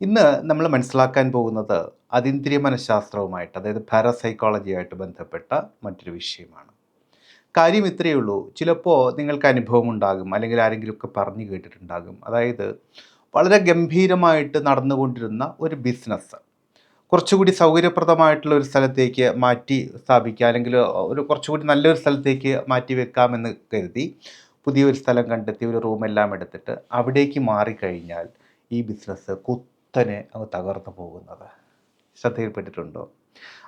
ഇന്ന് നമ്മൾ മനസ്സിലാക്കാൻ പോകുന്നത് അതീന്ദ്രിയ മനഃശാസ്ത്രവുമായിട്ട് അതായത് പാരസൈക്കോളജിയായിട്ട് ബന്ധപ്പെട്ട മറ്റൊരു വിഷയമാണ്. കാര്യം ഇത്രയേ ഉള്ളൂ. ചിലപ്പോൾ നിങ്ങൾക്ക് അനുഭവം ഉണ്ടാകും അല്ലെങ്കിൽ ആരെങ്കിലുമൊക്കെ പറഞ്ഞു കേട്ടിട്ടുണ്ടാകും. അതായത് വളരെ ഗംഭീരമായിട്ട് നടന്നുകൊണ്ടിരുന്ന ഒരു ബിസിനസ് കുറച്ചുകൂടി സൗകര്യപ്രദമായിട്ടുള്ള ഒരു സ്ഥലത്തേക്ക് മാറ്റി സ്ഥാപിക്കുക അല്ലെങ്കിൽ ഒരു കുറച്ചുകൂടി നല്ലൊരു സ്ഥലത്തേക്ക് മാറ്റി വെക്കാമെന്ന് കരുതി പുതിയൊരു സ്ഥലം കണ്ടെത്തി ഒരു റൂമെല്ലാം എടുത്തിട്ട് അവിടേക്ക് മാറിക്കഴിഞ്ഞാൽ ഈ ബിസിനസ് കുത്തനെ അങ്ങ് തകർന്നു പോകുന്നത്. ശ്രദ്ധയിൽപ്പെട്ടിട്ടുണ്ടോ?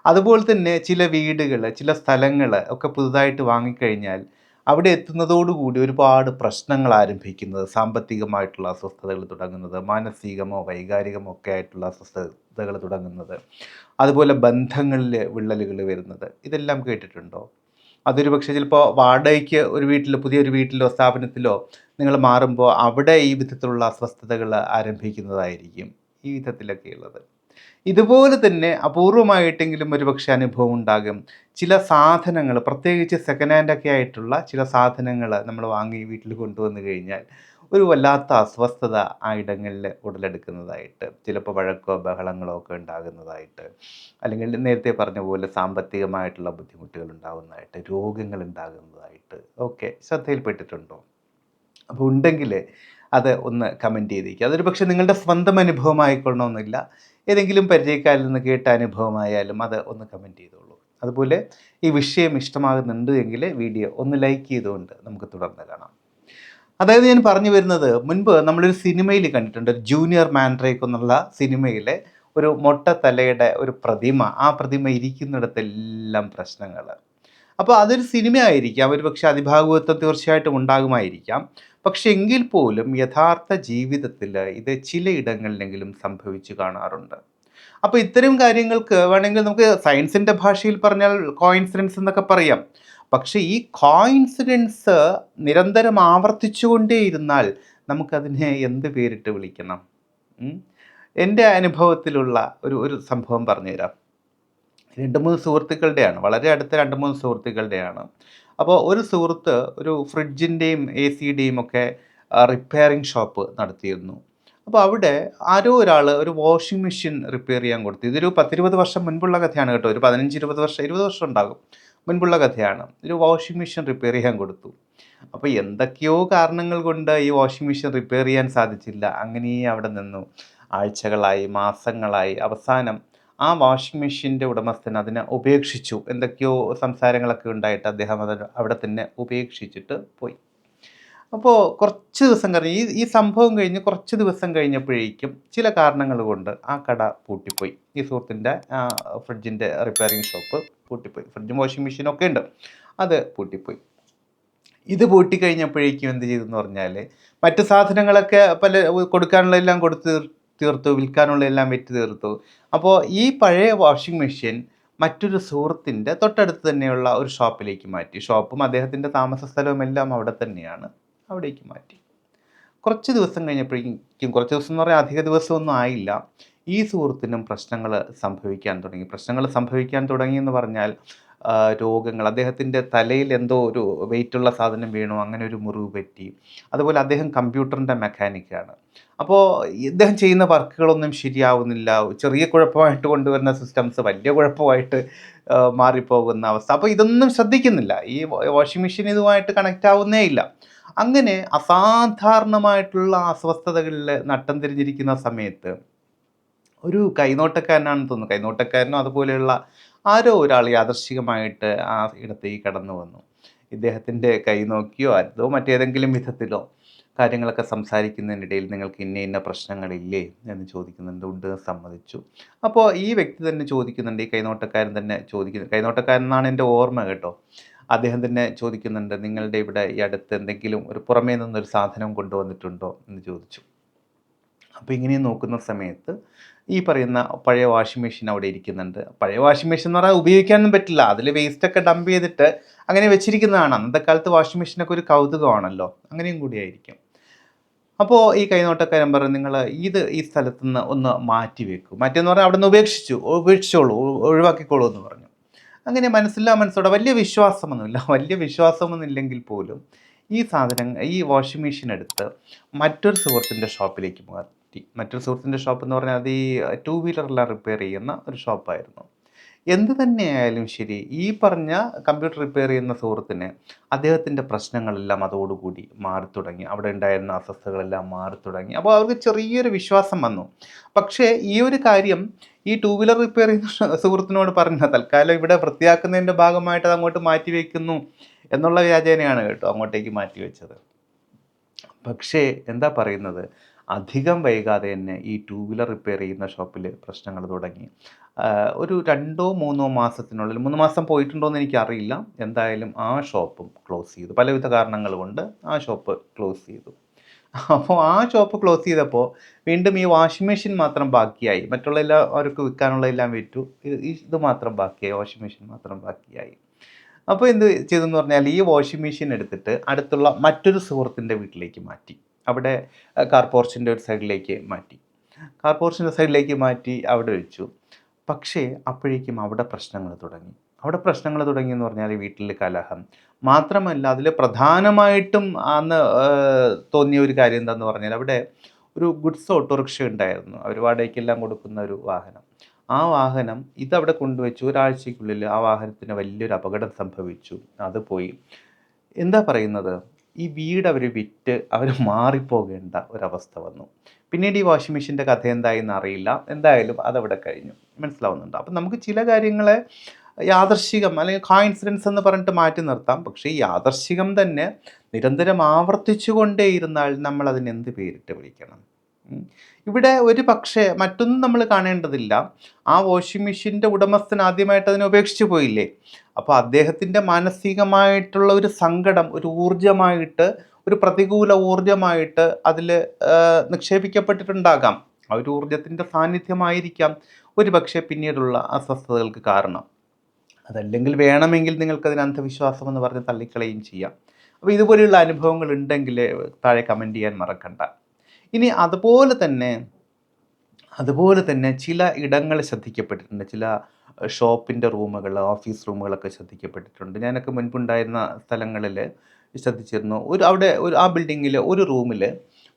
അതുപോലെ തന്നെ ചില വീടുകൾ ചില സ്ഥലങ്ങൾ ഒക്കെ പുതുതായിട്ട് വാങ്ങിക്കഴിഞ്ഞാൽ അവിടെ എത്തുന്നതോടുകൂടി ഒരുപാട് പ്രശ്നങ്ങൾ ആരംഭിക്കുന്നത് സാമ്പത്തികമായിട്ടുള്ള അസ്വസ്ഥതകൾ തുടങ്ങുന്നത് മാനസികമോ വൈകാരികമോ ഒക്കെ ആയിട്ടുള്ള അസ്വസ്ഥതകൾ തുടങ്ങുന്നത് അതുപോലെ ബന്ധങ്ങളിൽ വിള്ളലുകൾ വരുന്നത് ഇതെല്ലാം കേട്ടിട്ടുണ്ടോ? അതൊരു പക്ഷേ ചിലപ്പോൾ വാടകയ്ക്ക് ഒരു വീട്ടിൽ പുതിയൊരു വീട്ടിലോ സ്ഥാപനത്തിലോ നിങ്ങൾ മാറുമ്പോൾ അവിടെ ഈ വിധത്തിലുള്ള അസ്വസ്ഥതകൾ ആരംഭിക്കുന്നതായിരിക്കും. ഈ ഉള്ളത് ഇതുപോലെ തന്നെ അപൂർവമായിട്ടെങ്കിലും ഒരുപക്ഷെ അനുഭവം ഉണ്ടാകും. ചില സാധനങ്ങൾ പ്രത്യേകിച്ച് സെക്കൻഡ് ഹാൻഡ് ഒക്കെ ആയിട്ടുള്ള ചില സാധനങ്ങൾ നമ്മൾ വാങ്ങി വീട്ടിൽ കൊണ്ടുവന്നു കഴിഞ്ഞാൽ ഒരു വല്ലാത്ത അസ്വസ്ഥത ആ ഇടങ്ങളിൽ ഉടലെടുക്കുന്നതായിട്ട് ചിലപ്പോൾ വഴക്കോ ബഹളങ്ങളോ ഒക്കെ ഉണ്ടാകുന്നതായിട്ട് അല്ലെങ്കിൽ നേരത്തെ പറഞ്ഞ പോലെ സാമ്പത്തികമായിട്ടുള്ള ബുദ്ധിമുട്ടുകൾ ഉണ്ടാകുന്നതായിട്ട് രോഗങ്ങൾ ഉണ്ടാകുന്നതായിട്ട് ഒക്കെ ശ്രദ്ധയിൽപ്പെട്ടിട്ടുണ്ടോ? അപ്പോൾ ഉണ്ടെങ്കിൽ അത് ഒന്ന് കമന്റ് ചെയ്തേക്കുക അതൊരു പക്ഷേ നിങ്ങളുടെ സ്വന്തം അനുഭവമായിക്കൊള്ളണമെന്നില്ല. ഏതെങ്കിലും പരിചയക്കാരിൽ നിന്ന് കേട്ട അനുഭവമായാലും അത് ഒന്ന് കമന്റ് ചെയ്തോളൂ. അതുപോലെ ഈ വിഷയം ഇഷ്ടമാകുന്നുണ്ട് എങ്കിൽ വീഡിയോ ഒന്ന് ലൈക്ക് ചെയ്തുകൊണ്ട് നമുക്ക് തുടർന്ന് കാണാം. അതായത് ഞാൻ പറഞ്ഞു വരുന്നത് മുൻപ് നമ്മളൊരു സിനിമയിൽ കണ്ടിട്ടുണ്ട്. ഒരു ജൂനിയർ മാൻഡ്രേക്ക് എന്നുള്ള സിനിമയിലെ ഒരു മൊട്ട തലയുടെ ഒരു പ്രതിമ. ആ പ്രതിമ ഇരിക്കുന്നിടത്തെല്ലാം പ്രശ്നങ്ങൾ. അപ്പോൾ അതൊരു സിനിമ ആയിരിക്കാം ഒരു പക്ഷേ അതിഭാഗവത്വം തീർച്ചയായിട്ടും ഉണ്ടാകുമായിരിക്കാം. പക്ഷെ എങ്കിൽ പോലും യഥാർത്ഥ ജീവിതത്തിൽ ഇത് ചിലയിടങ്ങളിലെങ്കിലും സംഭവിച്ചു കാണാറുണ്ട്. അപ്പോൾ ഇത്തരം കാര്യങ്ങൾക്ക് വേണമെങ്കിൽ നമുക്ക് സയൻസിന്റെ ഭാഷയിൽ പറഞ്ഞാൽ കോയിൻസിഡൻസ് എന്നൊക്കെ പറയാം. പക്ഷേ ഈ കോയിൻസിഡൻസ് നിരന്തരം ആവർത്തിച്ചുകൊണ്ടേയിരുന്നാൽ നമുക്കതിനെ എന്ത് പേരിട്ട് വിളിക്കണം? എന്റെ അനുഭവത്തിലുള്ള ഒരു ഒരു സംഭവം പറഞ്ഞുതരാം. രണ്ട് മൂന്ന് സുഹൃത്തുക്കളുടെയാണ് വളരെ അടുത്ത രണ്ട് മൂന്ന് സുഹൃത്തുക്കളുടെയാണ്. അപ്പോൾ ഒരു സുഹൃത്ത് ഒരു ഫ്രിഡ്ജിന്റെയും എ സിയുടെയും ഒക്കെ റിപ്പയറിംഗ് ഷോപ്പ് നടത്തിയിരുന്നു. അപ്പോൾ അവിടെ ആരോ ഒരാൾ ഒരു വാഷിംഗ് മെഷീൻ റിപ്പയർ ചെയ്യാൻ കൊടുത്തു. ഇതൊരു പത്തിരുപത് വർഷം മുൻപുള്ള കഥയാണ് കേട്ടോ. ഒരു പതിനഞ്ച് ഇരുപത് വർഷം ഇരുപത് വർഷം ഉണ്ടാകും മുൻപുള്ള കഥയാണ്. ഒരു വാഷിംഗ് മെഷീൻ റിപ്പയർ ചെയ്യാൻ കൊടുത്തു. അപ്പോൾ എന്തൊക്കെയോ കാരണങ്ങൾ കൊണ്ട് ഈ വാഷിംഗ് മെഷീൻ റിപ്പയർ ചെയ്യാൻ സാധിച്ചില്ല. അങ്ങനെ അവിടെ നിന്നു ആഴ്ചകളായി മാസങ്ങളായി അവസാനം ആ വാഷിംഗ് മെഷീന്റെ ഉടമസ്ഥൻ അതിനെ ഉപേക്ഷിച്ചു. എന്തൊക്കെയോ സംസാരങ്ങളൊക്കെ ഉണ്ടായിട്ട് അദ്ദേഹം അത് അവിടെ തന്നെ ഉപേക്ഷിച്ചിട്ട് പോയി. അപ്പോൾ കുറച്ച് ദിവസം കഴിഞ്ഞ് ഈ ഈ സംഭവം കഴിഞ്ഞ് കുറച്ച് ദിവസം കഴിഞ്ഞപ്പോഴേക്കും ചില കാരണങ്ങൾ കൊണ്ട് ആ കട പൂട്ടിപ്പോയി. ഈ സുഹൃത്തിന്റെ ഫ്രിഡ്ജിന്റെ റിപ്പയറിംഗ് ഷോപ്പ് പൂട്ടിപ്പോയി. ഫ്രിഡ്ജും വാഷിംഗ് മെഷീനും ഒക്കെ ഉണ്ട്. അത് പൂട്ടിപ്പോയി. ഇത് പൂട്ടിക്കഴിഞ്ഞപ്പോഴേക്കും എന്ത് ചെയ്തെന്ന് പറഞ്ഞാൽ മറ്റു സാധനങ്ങളൊക്കെ പല കൊടുക്കാനുള്ള എല്ലാം കൊടുത്ത് തീർത്തു വിൽക്കാനുള്ള എല്ലാം വെറ്റി തീർത്തു. അപ്പോൾ ഈ പഴയ വാഷിംഗ് മെഷീൻ മറ്റൊരു സുഹൃത്തിന്റെ തൊട്ടടുത്ത് തന്നെയുള്ള ഒരു ഷോപ്പിലേക്ക് മാറ്റി. ഷോപ്പും അദ്ദേഹത്തിന്റെ താമസ സ്ഥലവും എല്ലാം അവിടെ തന്നെയാണ് അവിടേക്ക് മാറ്റി. കുറച്ച് ദിവസം കഴിഞ്ഞപ്പോഴേക്കും കുറച്ച് ദിവസം എന്ന് പറയാൻ അധിക ദിവസമൊന്നും ആയില്ല ഈ സുഹൃത്തിനും പ്രശ്നങ്ങൾ സംഭവിക്കാൻ തുടങ്ങി. പ്രശ്നങ്ങൾ സംഭവിക്കാൻ തുടങ്ങി എന്ന് പറഞ്ഞാൽ രോഗങ്ങൾ അദ്ദേഹത്തിന്റെ തലയിൽ എന്തോ ഒരു വെയിറ്റുള്ള സാധനം വീണു അങ്ങനെ ഒരു മുറിവ് പറ്റി. അതുപോലെ അദ്ദേഹം കമ്പ്യൂട്ടറിന്റെ മെക്കാനിക്കാണ് അപ്പോൾ ഇദ്ദേഹം ചെയ്യുന്ന വർക്കുകളൊന്നും ശരിയാവുന്നില്ല. ചെറിയ കുഴപ്പമായിട്ട് കൊണ്ടുവരുന്ന സിസ്റ്റംസ് വലിയ കുഴപ്പമായിട്ട് മാറിപ്പോകുന്ന അവസ്ഥ. അപ്പോൾ ഇതൊന്നും ശ്രദ്ധിക്കുന്നില്ല. ഈ വാഷിംഗ് മെഷീൻ ഇതുമായിട്ട് കണക്റ്റ് ആവുന്നേ ഇല്ല. അങ്ങനെ അസാധാരണമായിട്ടുള്ള അസ്വസ്ഥതകളിൽ നട്ടം തിരിഞ്ഞിരിക്കുന്ന സമയത്ത് ഒരു കൈനോട്ടക്കാരനാണെന്ന് തോന്നുന്നു. കൈനോട്ടക്കാരനോ അതുപോലെയുള്ള ആരോ ഒരാൾ യാദർശികമായിട്ട് ആ ഇടത്തേക്ക് കടന്നു വന്നു ഇദ്ദേഹത്തിന്റെ കൈ നോക്കിയോ അതോ മറ്റേതെങ്കിലും വിധത്തിലോ കാര്യങ്ങളൊക്കെ സംസാരിക്കുന്നതിനിടയിൽ നിങ്ങൾക്ക് ഇന്ന ഇന്ന പ്രശ്നങ്ങളില്ലേ എന്ന് ചോദിക്കുന്നുണ്ട് ഉണ്ട് സമ്മതിച്ചു. അപ്പോൾ ഈ വ്യക്തി തന്നെ ചോദിക്കുന്നുണ്ട് ഈ കൈനോട്ടക്കാരൻ തന്നെ ചോദിക്കുന്നു കൈനോട്ടക്കാരൻ എന്നാണ് എന്റെ ഓർമ്മ കേട്ടോ. അദ്ദേഹം തന്നെ ചോദിക്കുന്നുണ്ട് നിങ്ങളുടെ ഇവിടെ ഈ അടുത്ത് എന്തെങ്കിലും ഒരു പുറമേ നിന്നൊരു സാധനം കൊണ്ടുവന്നിട്ടുണ്ടോ എന്ന് ചോദിച്ചു. അപ്പോൾ ഇങ്ങനെ നോക്കുന്ന സമയത്ത് ഈ പറയുന്ന പഴയ വാഷിംഗ് മെഷീൻ അവിടെ ഇരിക്കുന്നുണ്ട്. പഴയ വാഷിംഗ് മെഷീൻ എന്ന് പറഞ്ഞാൽ ഉപയോഗിക്കാനൊന്നും പറ്റില്ല. അതിൽ വേസ്റ്റൊക്കെ ഡംപ് ചെയ്തിട്ട് അങ്ങനെ വെച്ചിരിക്കുന്നതാണ്. അന്നത്തെ കാലത്ത് വാഷിംഗ് മെഷീനൊക്കെ ഒരു കൗതുകമാണല്ലോ. അങ്ങനെയും കൂടിയായിരിക്കും അപ്പോൾ ഈ കൈനോട്ടക്കാരൻ പറഞ്ഞു നിങ്ങൾ ഇത് ഈ സ്ഥലത്തു നിന്ന് ഒന്ന് മാറ്റി വെക്കൂ. മാറ്റിയെന്ന് പറഞ്ഞാൽ അവിടെ നിന്ന് ഉപേക്ഷിച്ചു ഉപേക്ഷിച്ചോളൂ ഒഴിവാക്കിക്കോളൂ എന്ന് പറഞ്ഞു. അങ്ങനെ മനസ്സില്ലാ മനസ്സോടെ വലിയ വിശ്വാസമൊന്നുമില്ല. വലിയ വിശ്വാസമൊന്നുമില്ലെങ്കിൽ പോലും ഈ സാധനം ഈ വാഷിംഗ് മെഷീൻ എടുത്ത് മറ്റൊരു സുഹൃത്തിന്റെ ഷോപ്പിലേക്ക് മാറ്റി. മാറ്റി മറ്റൊരു സുഹൃത്തിന്റെ ഷോപ്പ് എന്ന് പറഞ്ഞാൽ അത് ഈ ടൂ വീലറെല്ലാം റിപ്പയർ ചെയ്യുന്ന ഒരു ഷോപ്പായിരുന്നു. എന്ത് തന്നെയായാലും ശരി ഈ പറഞ്ഞ കമ്പ്യൂട്ടർ റിപ്പയർ ചെയ്യുന്ന സുഹൃത്തിന് അദ്ദേഹത്തിന്റെ പ്രശ്നങ്ങളെല്ലാം അതോടുകൂടി മാറി തുടങ്ങി അവിടെ ഉണ്ടായിരുന്ന അസ്വസ്ഥതകളെല്ലാം മാറി തുടങ്ങി അപ്പോൾ അവർക്ക് ചെറിയൊരു വിശ്വാസം വന്നു. പക്ഷേ ഈ ഒരു കാര്യം ഈ ടൂ വീലർ റിപ്പയർ ചെയ്യുന്ന സുഹൃത്തിനോട് പറഞ്ഞ തൽക്കാലം ഇവിടെ വൃത്തിയാക്കുന്നതിന്റെ ഭാഗമായിട്ട് അത് അങ്ങോട്ട് മാറ്റി വയ്ക്കുന്നു എന്നുള്ള വ്യാജേനയാണ് കേട്ടോ അങ്ങോട്ടേക്ക് മാറ്റി വെച്ചത്. പക്ഷേ എന്താ പറയുന്നത്? അധികം വൈകാതെ തന്നെ ഈ ടൂ വീലർ റിപ്പയർ ചെയ്യുന്ന ഷോപ്പിൽ പ്രശ്നങ്ങൾ തുടങ്ങി. ഒരു രണ്ടോ മൂന്നോ മാസത്തിനുള്ളിൽ മൂന്ന് മാസം പോയിട്ടുണ്ടോ എന്ന് എനിക്കറിയില്ല. എന്തായാലും ആ ഷോപ്പും ക്ലോസ് ചെയ്തു. പലവിധ കാരണങ്ങൾ കൊണ്ട് ആ ഷോപ്പ് ക്ലോസ് ചെയ്തു. അപ്പോൾ ആ ഷോപ്പ് ക്ലോസ് ചെയ്തപ്പോൾ വീണ്ടും ഈ വാഷിംഗ് മെഷീൻ മാത്രം ബാക്കിയായി. മറ്റുള്ള എല്ലാ അവർക്ക് വിൽക്കാനുള്ള എല്ലാം വിറ്റു. ഇത് മാത്രം ബാക്കിയായി. വാഷിംഗ് മെഷീൻ മാത്രം ബാക്കിയായി. അപ്പോൾ എന്ത് ചെയ്തെന്ന് പറഞ്ഞാൽ ഈ വാഷിംഗ് മെഷീൻ എടുത്തിട്ട് അടുത്തുള്ള മറ്റൊരു സുഹൃത്തിന്റെ വീട്ടിലേക്ക് മാറ്റി. അവിടെ കാർ ഒരു സൈഡിലേക്ക് മാറ്റി. കാർ സൈഡിലേക്ക് മാറ്റി അവിടെ വെച്ചു. പക്ഷേ അപ്പോഴേക്കും അവിടെ പ്രശ്നങ്ങൾ തുടങ്ങി. അവിടെ പ്രശ്നങ്ങൾ തുടങ്ങി എന്ന് പറഞ്ഞാൽ വീട്ടിൽ കലഹം. മാത്രമല്ല അതിൽ പ്രധാനമായിട്ടും അന്ന് തോന്നിയ ഒരു കാര്യം എന്താന്ന് പറഞ്ഞാൽ അവിടെ ഒരു ഗുഡ്സ് ഓട്ടോറിക്ഷ ഉണ്ടായിരുന്നു. അവർ വാടകയ്ക്കെല്ലാം കൊടുക്കുന്ന ഒരു വാഹനം. ആ വാഹനം ഇതവിടെ കൊണ്ടുവച്ചു ഒരാഴ്ചയ്ക്കുള്ളിൽ ആ വാഹനത്തിന് വലിയൊരു അപകടം സംഭവിച്ചു. അത് പോയി. എന്താ പറയുന്നത്? ഈ വീട് അവർ വിറ്റ് അവർ മാറിപ്പോകേണ്ട ഒരവസ്ഥ വന്നു. പിന്നീട് ഈ വാഷിംഗ് മെഷീന്റെ കഥ എന്തായെന്ന് അറിയില്ല. എന്തായാലും അതവിടെ കഴിഞ്ഞു. മനസ്സിലാവുന്നുണ്ട്. അപ്പം നമുക്ക് ചില കാര്യങ്ങളെ യാദർശികം അല്ലെങ്കിൽ കോയിൻസിഡൻസ് എന്ന് പറഞ്ഞിട്ട് മാറ്റി നിർത്താം. പക്ഷേ യാദർശികം തന്നെ നിരന്തരം ആവർത്തിച്ചു കൊണ്ടേയിരുന്നാൽ നമ്മൾ അതിനെന്ത് പേരിട്ട് വിളിക്കണം? ഇവിടെ ഒരു പക്ഷേ മറ്റൊന്നും നമ്മൾ കാണേണ്ടതില്ല. ആ വാഷിംഗ് മെഷീന്റെ ഉടമസ്ഥൻ ആദ്യമായിട്ട് അതിനെ ഉപേക്ഷിച്ച് പോയില്ലേ? അപ്പോൾ അദ്ദേഹത്തിന്റെ മാനസികമായിട്ടുള്ള ഒരു സങ്കടം ഒരു ഊർജമായിട്ട് ഒരു പ്രതികൂല ഊർജമായിട്ട് അതിൽ നിക്ഷേപിക്കപ്പെട്ടിട്ടുണ്ടാകാം. ആ ഒരു ഊർജത്തിന്റെ സാന്നിധ്യമായിരിക്കാം ഒരു പക്ഷേ പിന്നീടുള്ള അസ്വസ്ഥതകൾക്ക് കാരണം. അതല്ലെങ്കിൽ വേണമെങ്കിൽ നിങ്ങൾക്കതിന് അന്ധവിശ്വാസം എന്ന് പറഞ്ഞ് തള്ളിക്കളയും ചെയ്യാം. അപ്പോൾ ഇതുപോലെയുള്ള അനുഭവങ്ങൾ ഉണ്ടെങ്കിൽ താഴെ കമന്റ് ചെയ്യാൻ മറക്കണ്ട. ഇനി അതുപോലെ തന്നെ അതുപോലെ തന്നെ ചില ഇടങ്ങൾ ശ്രദ്ധിക്കപ്പെട്ടിട്ടുണ്ട്. ചില ഷോപ്പിന്റെ റൂമുകൾ ഓഫീസ് റൂമുകളൊക്കെ ശ്രദ്ധിക്കപ്പെട്ടിട്ടുണ്ട്. ഞാനൊക്കെ മുൻപുണ്ടായിരുന്ന സ്ഥലങ്ങളിൽ ശ്രദ്ധിച്ചിരുന്നു. ഒരു അവിടെ ഒരു ആ ബിൽഡിങ്ങിൽ ഒരു റൂമിൽ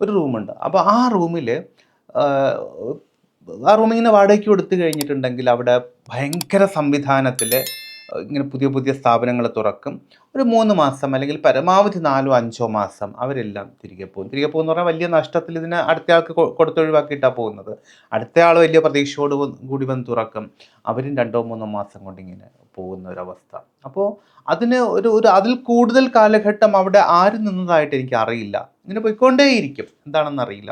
ഒരു റൂമുണ്ട്. അപ്പോൾ ആ റൂമിൽ ആ റൂമിങ്ങനെ വാടകയ്ക്ക് കൊടുത്തു കഴിഞ്ഞിട്ടുണ്ടെങ്കിൽ അവിടെ ഭയങ്കര സംവിധാനത്തിൽ ഇങ്ങനെ പുതിയ പുതിയ സ്ഥാപനങ്ങൾ തുറക്കും. ഒരു മൂന്ന് മാസം അല്ലെങ്കിൽ പരമാവധി നാലോ അഞ്ചോ മാസം അവരെല്ലാം തിരികെ പോകും. തിരികെ പോകുന്ന പറഞ്ഞാൽ വലിയ നഷ്ടത്തിൽ ഇതിനെ അടുത്ത ആൾക്ക് കൊടുത്തൊഴിവാക്കിയിട്ടാണ് പോകുന്നത്. അടുത്ത ആൾ വലിയ പ്രതീക്ഷയോട് കൂടി വന്ന് തുറക്കും. അവരും രണ്ടോ മൂന്നോ മാസം കൊണ്ട് ഇങ്ങനെ പോകുന്ന ഒരവസ്ഥ. അപ്പോൾ അതിന് ഒരു ഒരു അതിൽ കൂടുതൽ കാലഘട്ടം അവിടെ ആര് നിന്നതായിട്ട് എനിക്ക് അറിയില്ല. ഇങ്ങനെ പോയിക്കൊണ്ടേയിരിക്കും. എന്താണെന്ന് അറിയില്ല.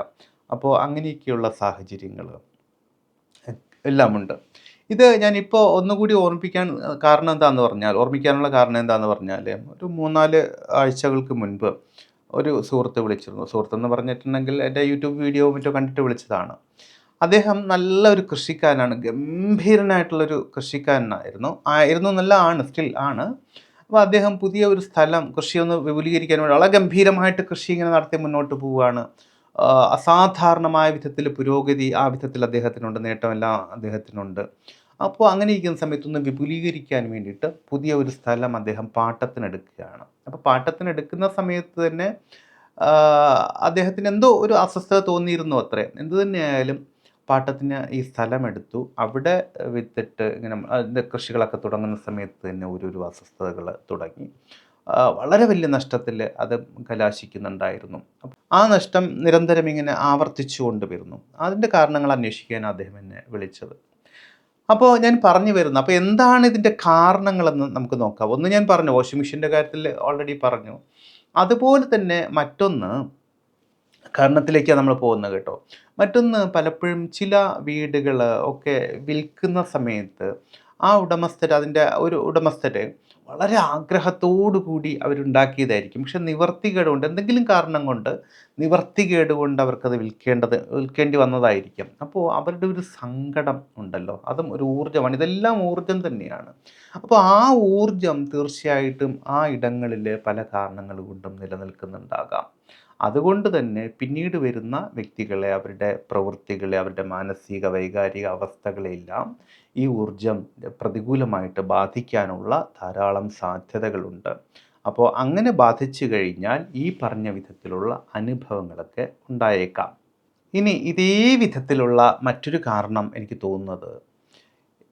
അപ്പോൾ അങ്ങനെയൊക്കെയുള്ള സാഹചര്യങ്ങൾ എല്ലാമുണ്ട്. ഇത് ഞാനിപ്പോൾ ഒന്നുകൂടി ഓർമ്മിപ്പിക്കാൻ കാരണം എന്താണെന്ന് പറഞ്ഞാൽ ഓർമ്മിക്കാനുള്ള കാരണം എന്താണെന്ന് പറഞ്ഞാൽ ഒരു മൂന്നാൽ ആഴ്ചകൾക്ക് മുൻപ് ഒരു സുഹൃത്ത് വിളിച്ചിരുന്നു. സുഹൃത്തെന്ന് പറഞ്ഞിട്ടുണ്ടെങ്കിൽ എന്റെ യൂട്യൂബ് വീഡിയോ മറ്റോ കണ്ടിട്ട് വിളിച്ചതാണ്. അദ്ദേഹം നല്ല ഒരു കൃഷിക്കാരനാണ് ഗംഭീരനായിട്ടുള്ളൊരു കൃഷിക്കാരനായിരുന്നു. ആയിരുന്നു നല്ല ആണ് സ്റ്റിൽ ആണ്. അപ്പോൾ അദ്ദേഹം പുതിയ ഒരു സ്ഥലം കൃഷിയൊന്ന് വിപുലീകരിക്കാൻ വേണ്ടി വളരെ ഗംഭീരമായിട്ട് കൃഷി ഇങ്ങനെ നടത്തി മുന്നോട്ട് പോവുകയാണ്. അസാധാരണമായ വിധത്തിൽ പുരോഗതി ആ വിധത്തിൽ അദ്ദേഹത്തിനുണ്ട് നേട്ടമെല്ലാം അദ്ദേഹത്തിനുണ്ട്. അപ്പോൾ അങ്ങനെ ഇരിക്കുന്ന സമയത്തൊന്ന് വിപുലീകരിക്കാൻ വേണ്ടിയിട്ട് പുതിയ ഒരു സ്ഥലം അദ്ദേഹം പാട്ടത്തിനെടുക്കുകയാണ്. അപ്പോൾ പാട്ടത്തിനെടുക്കുന്ന സമയത്ത് തന്നെ അദ്ദേഹത്തിന് എന്തോ ഒരു അസ്വസ്ഥത തോന്നിയിരുന്നു അത്രേ. എന്തു തന്നെയായാലും പാട്ടത്തിന് ഈ സ്ഥലമെടുത്തു. അവിടെ വിത്തിട്ട് ഇങ്ങനെ കൃഷികളൊക്കെ തുടങ്ങുന്ന സമയത്ത് തന്നെ ഓരോരോ അസ്വസ്ഥതകൾ തുടങ്ങി. വളരെ വലിയ നഷ്ടത്തിൽ അത് കലാശിക്കുന്നുണ്ടായിരുന്നു. ആ നഷ്ടം നിരന്തരം ഇങ്ങനെ ആവർത്തിച്ചു കൊണ്ടുവരുന്നു അതിന്റെ കാരണങ്ങൾ അന്വേഷിക്കാൻ അദ്ദേഹം എന്നെ വിളിച്ചത്. അപ്പോൾ ഞാൻ പറഞ്ഞു വരുന്നു അപ്പോൾ എന്താണ് ഇതിന്റെ കാരണങ്ങളെന്ന് നമുക്ക് നോക്കാം. ഒന്ന് ഞാൻ പറഞ്ഞു വാഷിംഗ് മെഷീന്റെ കാര്യത്തിൽ ഓൾറെഡി പറഞ്ഞു. അതുപോലെ തന്നെ മറ്റൊന്ന് കാരണത്തിലേക്കാണ് നമ്മൾ പോകുന്നത് കേട്ടോ. മറ്റൊന്ന് പലപ്പോഴും ചില വീടുകൾ ഒക്കെ വിൽക്കുന്ന സമയത്ത് ആ ഉടമസ്ഥർ അതിന്റെ ഒരു ഉടമസ്ഥർ വളരെ ആഗ്രഹത്തോടു കൂടി അവരുണ്ടാക്കിയതായിരിക്കും. പക്ഷെ നിവർത്തികേട് കൊണ്ട് എന്തെങ്കിലും കാരണം കൊണ്ട് നിവർത്തികേട് കൊണ്ട് അവർക്കത് വിൽക്കേണ്ടത് വിൽക്കേണ്ടി വന്നതായിരിക്കും. അപ്പോൾ അവരുടെ ഒരു സങ്കടം ഉണ്ടല്ലോ. അതും ഒരു ഊർജമാണ്. ഇതെല്ലാം ഊർജം തന്നെയാണ്. അപ്പോൾ ആ ഊർജം തീർച്ചയായിട്ടും ആ ഇടങ്ങളിൽ പല കാരണങ്ങൾ കൊണ്ടും നിലനിൽക്കുന്നുണ്ടാകാം. അതുകൊണ്ട് തന്നെ പിന്നീട് വരുന്ന വ്യക്തികളെ അവരുടെ പ്രവൃത്തികളെ അവരുടെ മാനസിക വൈകാരിക അവസ്ഥകളെല്ലാം ഈ ഊർജം പ്രതികൂലമായിട്ട് ബാധിക്കാനുള്ള ധാരാളം സാധ്യതകളുണ്ട്. അപ്പോൾ അങ്ങനെ ബാധിച്ചു കഴിഞ്ഞാൽ ഈ പറഞ്ഞ വിധത്തിലുള്ള അനുഭവങ്ങളൊക്കെ ഉണ്ടായേക്കാം. ഇനി ഇതേ വിധത്തിലുള്ള മറ്റൊരു കാരണം എനിക്ക് തോന്നുന്നത്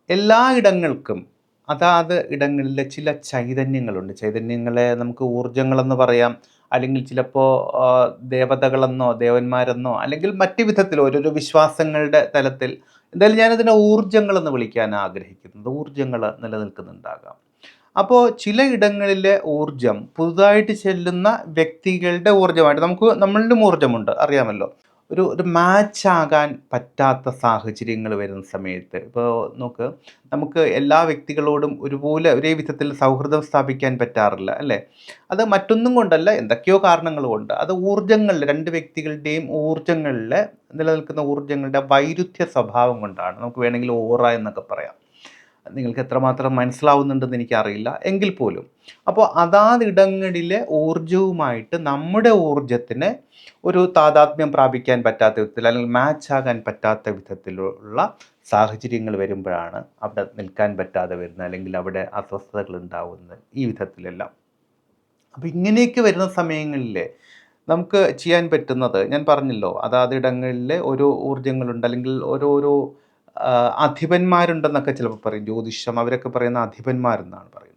എല്ലാ ഇടങ്ങൾക്കും അതാത് ഇടങ്ങളിലെ ചില ചൈതന്യങ്ങളുണ്ട്. ചൈതന്യങ്ങളെ നമുക്ക് ഊർജങ്ങളെന്ന് പറയാം. അല്ലെങ്കിൽ ചിലപ്പോൾ ദേവതകളെന്നോ ദേവന്മാരെന്നോ അല്ലെങ്കിൽ മറ്റു വിധത്തിൽ ഓരോരോ വിശ്വാസങ്ങളുടെ തലത്തിൽ എന്തായാലും ഞാനതിനെ ഊർജങ്ങളെന്ന് വിളിക്കാൻ ആഗ്രഹിക്കുന്നത്. ഊർജങ്ങൾ നിലനിൽക്കുന്നുണ്ടാകാം. അപ്പോൾ ചില ഇടങ്ങളിലെ ഊർജം പുതുതായിട്ട് ചെല്ലുന്ന വ്യക്തികളുടെ ഊർജമായിട്ട് നമുക്ക് നമ്മളിലും ഊർജമുണ്ട്. അറിയാമല്ലോ. ഒരു ഒരു മാച്ച് ആകാൻ പറ്റാത്ത സാഹചര്യങ്ങൾ വരുന്ന സമയത്ത്. ഇപ്പോൾ നോക്ക് നമുക്ക് എല്ലാ വ്യക്തികളോടും ഒരുപോലെ ഒരേ വിധത്തിൽ സൗഹൃദം സ്ഥാപിക്കാൻ പറ്റാറില്ല അല്ലേ? അത് മറ്റൊന്നും കൊണ്ടല്ല എന്തൊക്കെയോ കാരണങ്ങൾ കൊണ്ട്. അത് ഊർജങ്ങളിൽ രണ്ട് വ്യക്തികളുടെയും ഊർജങ്ങളിൽ നിലനിൽക്കുന്ന ഊർജങ്ങളുടെ വൈരുദ്ധ്യ സ്വഭാവം കൊണ്ടാണ്. നമുക്ക് വേണമെങ്കിൽ ഓറ എന്നൊക്കെ പറയാം. നിങ്ങൾക്ക് എത്രമാത്രം മനസ്സിലാവുന്നുണ്ടെന്ന് എനിക്കറിയില്ല. എങ്കിൽ പോലും. അപ്പോൾ അതാതിടങ്ങളിലെ ഊർജവുമായിട്ട് നമ്മുടെ ഊർജത്തിന് ഒരു താതാത്മ്യം പ്രാപിക്കാൻ പറ്റാത്ത വിധത്തിൽ അല്ലെങ്കിൽ മാച്ച് ആകാൻ പറ്റാത്ത വിധത്തിലുള്ള സാഹചര്യങ്ങൾ വരുമ്പോഴാണ് അവിടെ നിൽക്കാൻ പറ്റാതെ വരുന്നത് അല്ലെങ്കിൽ അവിടെ അസ്വസ്ഥതകൾ ഉണ്ടാവുന്നത് ഈ വിധത്തിലെല്ലാം. അപ്പോൾ ഇങ്ങനെയൊക്കെ വരുന്ന സമയങ്ങളിൽ നമുക്ക് ചെയ്യാൻ പറ്റുന്നത് ഞാൻ പറഞ്ഞല്ലോ അതാതിടങ്ങളിലെ ഓരോ ഊർജങ്ങളുണ്ട് അല്ലെങ്കിൽ ഓരോരോ അധിപന്മാരുണ്ടെന്നൊക്കെ ചിലപ്പോൾ പറയും. ജ്യോതിഷം അവരൊക്കെ പറയുന്ന അധിപന്മാരെന്നാണ് പറയുന്നത്.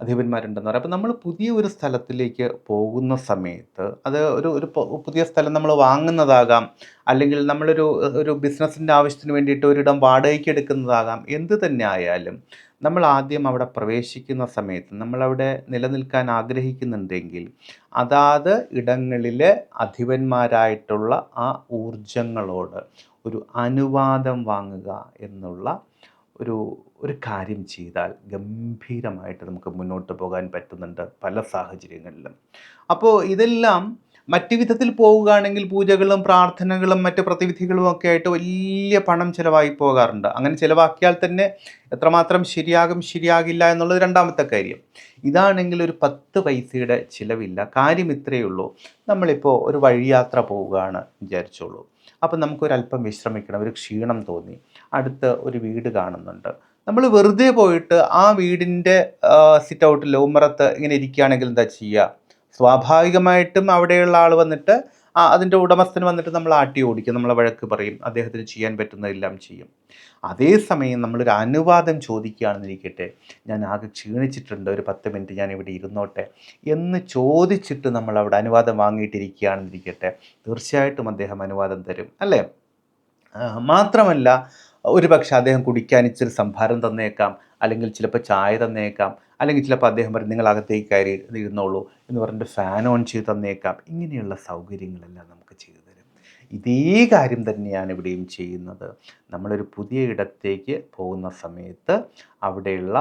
അധിപന്മാരുണ്ടെന്ന് പറയും. അപ്പോൾ നമ്മൾ പുതിയ ഒരു സ്ഥലത്തിലേക്ക് പോകുന്ന സമയത്ത് അത് ഒരു ഒരു പുതിയ സ്ഥലം നമ്മൾ വാങ്ങുന്നതാകാം. അല്ലെങ്കിൽ നമ്മളൊരു ഒരു ബിസിനസ്സിന്റെ ആവശ്യത്തിന് വേണ്ടിയിട്ട് ഒരിടം വാടകയ്ക്ക് എടുക്കുന്നതാകാം. എന്ത് തന്നെ ആയാലും നമ്മൾ ആദ്യം അവിടെ പ്രവേശിക്കുന്ന സമയത്ത് നമ്മളവിടെ നിലനിൽക്കാൻ ആഗ്രഹിക്കുന്നുണ്ടെങ്കിൽ അതാത് ഇടങ്ങളിലെ അധിപന്മാരായിട്ടുള്ള ആ ഊർജങ്ങളോട് ഒരു അനുവാദം വാങ്ങുക എന്നുള്ള ഒരു ഒരു കാര്യം ചെയ്താൽ ഗംഭീരമായിട്ട് നമുക്ക് മുന്നോട്ട് പോകാൻ പറ്റുന്നുണ്ട് പല സാഹചര്യങ്ങളിലും. അപ്പോൾ ഇതെല്ലാം മറ്റു വിധത്തിൽ പോവുകയാണെങ്കിൽ പൂജകളും പ്രാർത്ഥനകളും മറ്റ് പ്രതിവിധികളും ഒക്കെ ആയിട്ട് വലിയ പണം ചിലവായി പോകാറുണ്ട്. അങ്ങനെ ചിലവാക്കിയാൽ തന്നെ എത്രമാത്രം ശരിയാകും ശരിയാകില്ല എന്നുള്ളത് രണ്ടാമത്തെ കാര്യം. ഇതാണെങ്കിൽ ഒരു പത്ത് പൈസയുടെ ചിലവില്ല. കാര്യം ഇത്രയേ ഉള്ളൂ. നമ്മളിപ്പോൾ ഒരു വഴിയാത്ര പോവുകയാണ് വിചാരിച്ചോളൂ. അപ്പം നമുക്കൊരല്പം വിശ്രമിക്കണം ഒരു ക്ഷീണം തോന്നി. അടുത്ത് ഒരു വീട് കാണുന്നുണ്ട്. നമ്മൾ വെറുതെ പോയിട്ട് ആ വീടിന്റെ സിറ്റ് ഔട്ടിൽ ഉമ്മറത്ത് ഇങ്ങനെ ഇരിക്കുകയാണെങ്കിൽ എന്താ ചെയ്യുക? സ്വാഭാവികമായിട്ടും അവിടെയുള്ള ആൾ വന്നിട്ട് അതിന്റെ ഉടമസ്ഥന് വന്നിട്ട് നമ്മൾ ആട്ടി ഓടിക്കും നമ്മളെ വഴക്ക് പറയും അദ്ദേഹത്തിന് ചെയ്യാൻ പറ്റുന്നതെല്ലാം ചെയ്യും. അതേസമയം നമ്മളൊരു അനുവാദം ചോദിക്കുകയാണെന്നിരിക്കട്ടെ ഞാൻ ആകെ ക്ഷീണിച്ചിട്ടുണ്ട് ഒരു പത്ത് മിനിറ്റ് ഞാൻ ഇവിടെ ഇരുന്നോട്ടെ എന്ന് ചോദിച്ചിട്ട് നമ്മൾ അവിടെ അനുവാദം വാങ്ങിയിട്ടിരിക്കുകയാണെന്നിരിക്കട്ടെ തീർച്ചയായിട്ടും അദ്ദേഹം അനുവാദം തരും അല്ലേ? മാത്രമല്ല ഒരു പക്ഷെ അദ്ദേഹം കുടിക്കാൻ ഇച്ചിരി സംഭാരം തന്നേക്കാം അല്ലെങ്കിൽ ചിലപ്പോൾ ചായ തന്നേക്കാം അല്ലെങ്കിൽ ചിലപ്പോൾ അദ്ദേഹം പറയും നിങ്ങൾ അകത്തേക്ക് കയറി ഇരുന്നോളൂ എന്ന് പറഞ്ഞിട്ട് ഫാൻ ഓൺ ചെയ്ത് തന്നേക്കാം. ഇങ്ങനെയുള്ള സൗകര്യങ്ങളെല്ലാം നമുക്ക് ചെയ്തു തരും. ഇതേ കാര്യം തന്നെയാണ് ഇവിടെയും ചെയ്യുന്നത്. നമ്മളൊരു പുതിയ ഇടത്തേക്ക് പോകുന്ന സമയത്ത് അവിടെയുള്ള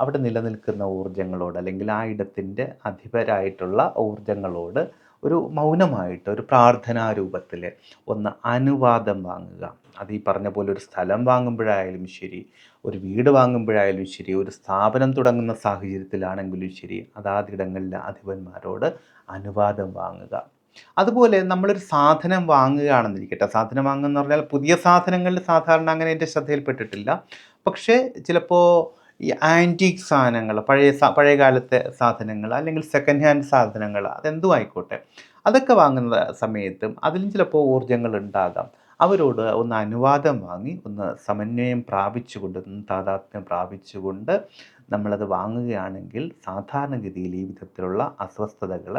അവിടെ നിലനിൽക്കുന്ന ഊർജങ്ങളോട് അല്ലെങ്കിൽ ആ ഇടത്തിന്റെ അധിപരായിട്ടുള്ള ഊർജങ്ങളോട് ഒരു മൗനമായിട്ട് ഒരു പ്രാർത്ഥനാ രൂപത്തിൽ ഒന്ന് അനുവാദം വാങ്ങുക. അത് ഈ പറഞ്ഞ പോലെ ഒരു സ്ഥലം വാങ്ങുമ്പോഴായാലും ശരി ഒരു വീട് വാങ്ങുമ്പോഴായാലും ശരി ഒരു സ്ഥാപനം തുടങ്ങുന്ന സാഹചര്യത്തിലാണെങ്കിലും ശരി അതാതിടങ്ങളിലെ അധിപന്മാരോട് അനുവാദം വാങ്ങുക. അതുപോലെ നമ്മളൊരു സാധനം വാങ്ങുകയാണെന്നിരിക്കട്ടെ. സാധനം വാങ്ങുക എന്ന് പറഞ്ഞാൽ പുതിയ സാധനങ്ങളിൽ സാധാരണ അങ്ങനെ എന്റെ ശ്രദ്ധയിൽപ്പെട്ടിട്ടില്ല. പക്ഷേ ചിലപ്പോൾ ഈ ആന്റീക് സാധനങ്ങൾ പഴയ പഴയ കാലത്തെ സാധനങ്ങൾ അല്ലെങ്കിൽ സെക്കൻഡ് ഹാൻഡ് സാധനങ്ങൾ അതെന്തും ആയിക്കോട്ടെ. അതൊക്കെ വാങ്ങുന്ന സമയത്തും അതിലും ചിലപ്പോൾ ഊർജങ്ങൾ ഉണ്ടാകാം. അവരോട് ഒന്ന് അനുവാദം വാങ്ങി ഒന്ന് സമന്വയം പ്രാപിച്ചുകൊണ്ട് താതാത്മ്യം പ്രാപിച്ചുകൊണ്ട് നമ്മളത് വാങ്ങുകയാണെങ്കിൽ സാധാരണഗതിയിൽ ഈ വിധത്തിലുള്ള അസ്വസ്ഥതകൾ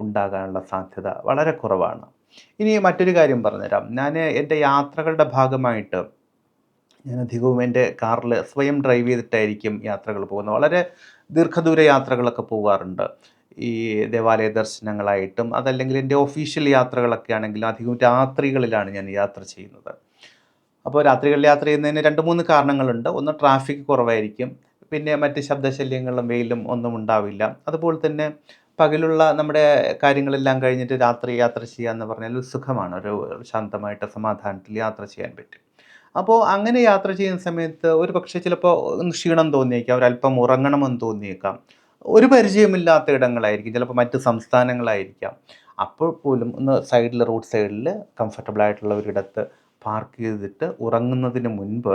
ഉണ്ടാകാനുള്ള സാധ്യത വളരെ കുറവാണ്. ഇനി മറ്റൊരു കാര്യം പറഞ്ഞുതരാം. ഞാൻ എന്റെ യാത്രകളുടെ ഭാഗമായിട്ട് ഞാൻ അധികവും എന്റെ കാറിൽ സ്വയം ഡ്രൈവ് ചെയ്തിട്ടായിരിക്കും യാത്രകൾ പോകുന്നത്. വളരെ ദീർഘദൂര യാത്രകളൊക്കെ പോകാറുണ്ട് ഈ ദേവാലയ ദർശനങ്ങളായിട്ടും അതല്ലെങ്കിൽ എന്റെ ഒഫീഷ്യൽ യാത്രകളൊക്കെ ആണെങ്കിലും അധികം രാത്രികളിലാണ് ഞാൻ യാത്ര ചെയ്യുന്നത്. അപ്പോൾ രാത്രികളിൽ യാത്ര ചെയ്യുന്നതിന് രണ്ട് മൂന്ന് കാരണങ്ങളുണ്ട്. ഒന്ന് ട്രാഫിക് കുറവായിരിക്കും. പിന്നെ മറ്റ് ശബ്ദശല്യങ്ങളും വെയിലും ഒന്നും ഉണ്ടാവില്ല. അതുപോലെ തന്നെ പകലുള്ള നമ്മുടെ കാര്യങ്ങളെല്ലാം കഴിഞ്ഞിട്ട് രാത്രി യാത്ര ചെയ്യുക എന്ന് പറഞ്ഞാൽ ഒരു സുഖമാണ്. ഒരു ശാന്തമായിട്ട് സമാധാനത്തിൽ യാത്ര ചെയ്യാൻ പറ്റും. അപ്പോൾ അങ്ങനെ യാത്ര ചെയ്യുന്ന സമയത്ത് ഒരു പക്ഷേ ചിലപ്പോൾ ക്ഷീണം തോന്നിയേക്കാം. ഒരല്പം ഉറങ്ങണമെന്ന് തോന്നിയേക്കാം. ഒരു പരിചയമില്ലാത്ത ഇടങ്ങളായിരിക്കും. ചിലപ്പോൾ മറ്റ് സംസ്ഥാനങ്ങളായിരിക്കാം. അപ്പോൾ പോലും ഒന്ന് സൈഡിൽ റോഡ് സൈഡിൽ കംഫർട്ടബിൾ ആയിട്ടുള്ള ഒരിടത്ത് പാർക്ക് ചെയ്തിട്ട് ഉറങ്ങുന്നതിന് മുൻപ്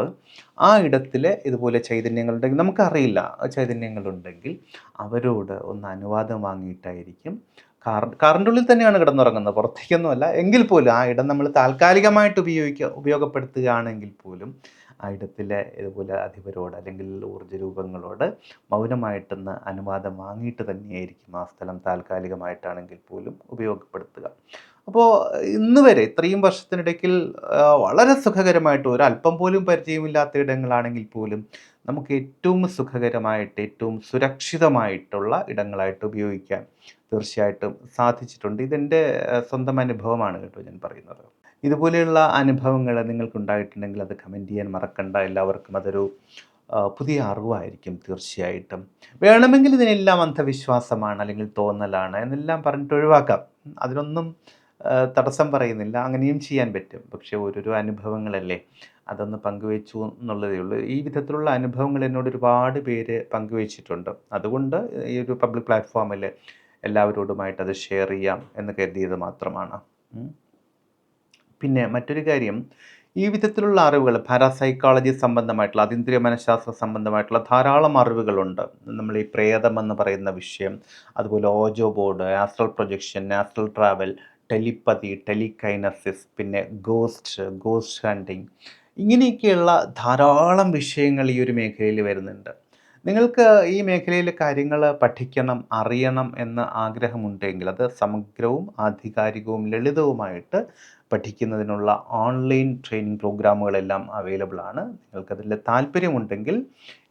ആ ഇടത്തിൽ ഇതുപോലെ ചൈതന്യങ്ങളുണ്ടെങ്കിൽ നമുക്കറിയില്ല ചൈതന്യങ്ങളുണ്ടെങ്കിൽ അവരോട് ഒന്ന് അനുവാദം വാങ്ങിയിട്ടായിരിക്കും കാർ കാറിന്റെ ഉള്ളിൽ തന്നെയാണ് കിടന്നുറങ്ങുന്നത്. പുറത്തേക്കൊന്നുമല്ല. എങ്കിൽ പോലും ആ ഇടം നമ്മൾ താൽക്കാലികമായിട്ട് ഉപയോഗിക്കുക ഉപയോഗപ്പെടുത്തുകയാണെങ്കിൽ പോലും ഇടത്തിലെ ഇതുപോലെ അധിപരോട് അല്ലെങ്കിൽ ഊർജ രൂപങ്ങളോട് മൗനമായിട്ടൊന്ന് അനുവാദം വാങ്ങിയിട്ട് തന്നെയായിരിക്കും ആ സ്ഥലം താൽക്കാലികമായിട്ടാണെങ്കിൽ പോലും ഉപയോഗപ്പെടുത്തുക. അപ്പോൾ ഇന്ന് വരെ ഇത്രയും വർഷത്തിനിടയ്ക്കിൽ വളരെ സുഖകരമായിട്ട് ഒരല്പം പോലും പരിചയമില്ലാത്ത ഇടങ്ങളാണെങ്കിൽ പോലും നമുക്ക് ഏറ്റവും സുഖകരമായിട്ട് ഏറ്റവും സുരക്ഷിതമായിട്ടുള്ള ഇടങ്ങളായിട്ട് ഉപയോഗിക്കാൻ തീർച്ചയായിട്ടും സാധിച്ചിട്ടുണ്ട്. ഇതെന്റെ സ്വന്തം അനുഭവമാണ് കേട്ടോ ഞാൻ പറയുന്നത്. ഇതുപോലെയുള്ള അനുഭവങ്ങൾ നിങ്ങൾക്കുണ്ടായിട്ടുണ്ടെങ്കിൽ അത് കമന്റ് ചെയ്യാൻ മറക്കണ്ട. എല്ലാവർക്കും അതൊരു പുതിയ അറിവായിരിക്കും തീർച്ചയായിട്ടും. വേണമെങ്കിൽ ഇതിനെല്ലാം അന്ധവിശ്വാസമാണ് അല്ലെങ്കിൽ തോന്നലാണ് എന്നെല്ലാം പറഞ്ഞിട്ട് ഒഴിവാക്കാം. അതിനൊന്നും തടസ്സം പറയുന്നില്ല. അങ്ങനെയും ചെയ്യാൻ പറ്റും. പക്ഷേ ഓരോരോ അനുഭവങ്ങളല്ലേ അതൊന്ന് പങ്കുവച്ചു എന്നുള്ളതേ ഉള്ളൂ. ഈ വിധത്തിലുള്ള അനുഭവങ്ങൾ എന്നോട് ഒരുപാട് പേര് പങ്കുവച്ചിട്ടുണ്ട്. അതുകൊണ്ട് ഈ ഒരു പബ്ലിക് പ്ലാറ്റ്ഫോമിൽ എല്ലാവരോടുമായിട്ട് അത് ഷെയർ ചെയ്യാം എന്ന് കരുതിയത് മാത്രമാണ്. പിന്നെ മറ്റൊരു കാര്യം ഈ വിധത്തിലുള്ള അറിവുകൾ പാരാസൈക്കോളജി സംബന്ധമായിട്ടുള്ള അതീന്ദ്രിയ മനഃശാസ്ത്ര സംബന്ധമായിട്ടുള്ള ധാരാളം അറിവുകളുണ്ട്. നമ്മൾ ഈ പ്രേതം എന്ന് പറയുന്ന വിഷയം അതുപോലെ ouija board astral projection astral travel telepathy telekinesis പിന്നെ ഗോസ്റ്റ് ഗോസ്റ്റ് ഹണ്ടിങ് ഇങ്ങനെയൊക്കെയുള്ള ധാരാളം വിഷയങ്ങൾ ഈ ഒരു മേഖലയിൽ വരുന്നുണ്ട്. നിങ്ങൾക്ക് ഈ മേഖലയിലെ കാര്യങ്ങൾ പഠിക്കണം അറിയണം എന്ന് ആഗ്രഹമുണ്ടെങ്കിൽ അത് സമഗ്രവും ആധികാരികവും ലളിതവുമായിട്ട് പഠിക്കുന്നതിനുള്ള ഓൺലൈൻ ട്രെയിനിങ് പ്രോഗ്രാമുകളെല്ലാം അവൈലബിൾ ആണ്. നിങ്ങൾക്കതിൽ താല്പര്യമുണ്ടെങ്കിൽ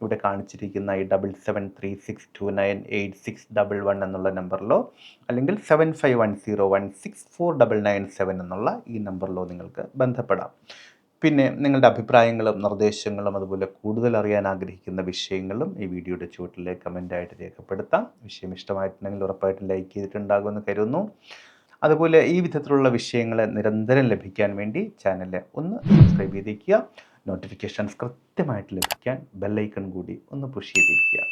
ഇവിടെ കാണിച്ചിരിക്കുന്ന ഈ double seven three six two nine eight six double one എന്നുള്ള നമ്പറിലോ അല്ലെങ്കിൽ seven five one zero one six four double nine seven എന്നുള്ള ഈ നമ്പറിലോ നിങ്ങൾക്ക് ബന്ധപ്പെടാം. പിന്നെ നിങ്ങളുടെ അഭിപ്രായങ്ങളും നിർദ്ദേശങ്ങളും അതുപോലെ കൂടുതൽ അറിയാൻ ആഗ്രഹിക്കുന്ന വിഷയങ്ങളും ഈ വീഡിയോയുടെ ചുവട്ടിൽ കമന്റായിട്ട് രേഖപ്പെടുത്താം. വിഷയം ഇഷ്ടമായിട്ടുണ്ടെങ്കിൽ ഉറപ്പായിട്ടും ലൈക്ക് ചെയ്തിട്ടുണ്ടാകുമെന്ന് കരുതുന്നു. അതുപോലെ ഈ വിധത്തിലുള്ള വിഷയങ്ങൾ നിരന്തരം ലഭിക്കാൻ വേണ്ടി ചാനലിനെ ഒന്ന് സബ്സ്ക്രൈബ് ചെയ്തേക്കുക. നോട്ടിഫിക്കേഷൻസ് കൃത്യമായിട്ട് ലഭിക്കാൻ ബെല്ലൈക്കൺ കൂടി ഒന്ന് പുഷ് ചെയ്തേക്കുക.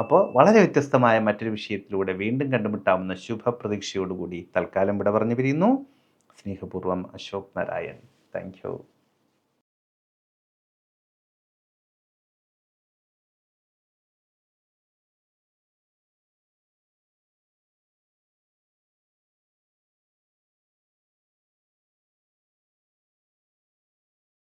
അപ്പോൾ വളരെ വ്യത്യസ്തമായ മറ്റൊരു വിഷയത്തിലൂടെ വീണ്ടും കണ്ടുമുട്ടാവുന്ന ശുഭപ്രതീക്ഷയോടുകൂടി തൽക്കാലം ഇവിടെ പറഞ്ഞു പിരിയുന്നു സ്നേഹപൂർവം അശോക് നാരായൺ. താങ്ക്